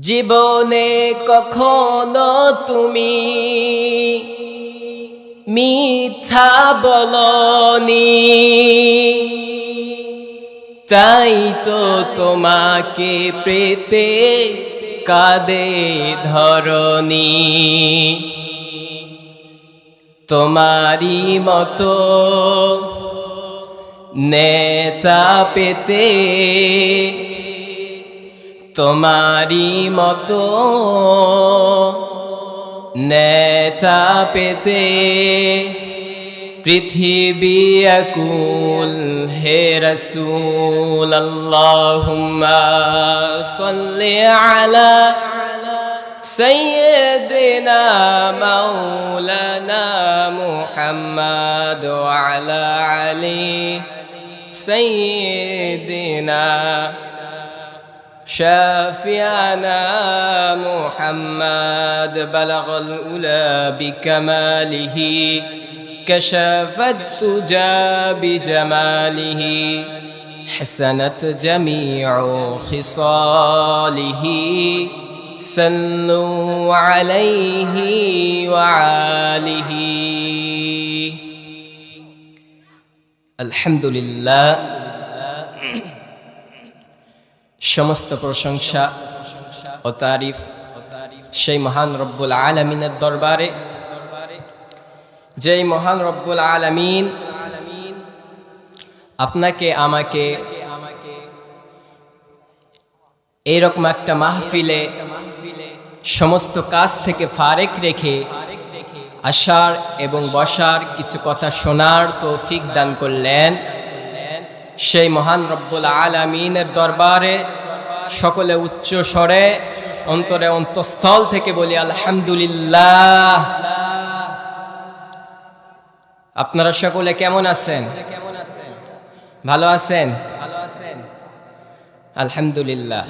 জীবনে কখনো তুমি মিথ্যা বলনি। তাই তো তোমাকে পেতে কাদে ধরনি। তোমারই মতো নেতা পেতে তোমারি মতো নেতা পেতে পৃথিবী আকুল হে রসুল, আল্লাহুম্মা সাল্লি আলা সাইয়্যিদিনা মাওলানা মুহাম্মদ ওয়া আলা আলি সাইয়্যিদিনা شافعنا محمد بلغ الأولى بكماله كشف التجى بجماله حسنت جميع خصاله. صلوا عليه وعاله. الحمد لله. সমস্ত প্রশংসা ও তারিফ সেই মহান রব্বুল আলমিনের দরবারে। যেই মহান রব্বুল আলমিন আপনাকে, আমাকে এইরকম একটা মাহফিলে সমস্ত কাজ থেকে ফারেক রেখে, আসার এবং বসার কিছু কথা শোনার তৌফিক দান করলেন। সেই মহান রব্বুল আলমিনের দরবারে সকলে উচ্চ স্বরে, অন্তরে অন্তঃস্থল থেকে বলি, আলহামদুলিল্লাহ। আপনারা সকলে কেমন আছেন? ভালো আছেন? আলহামদুলিল্লাহ।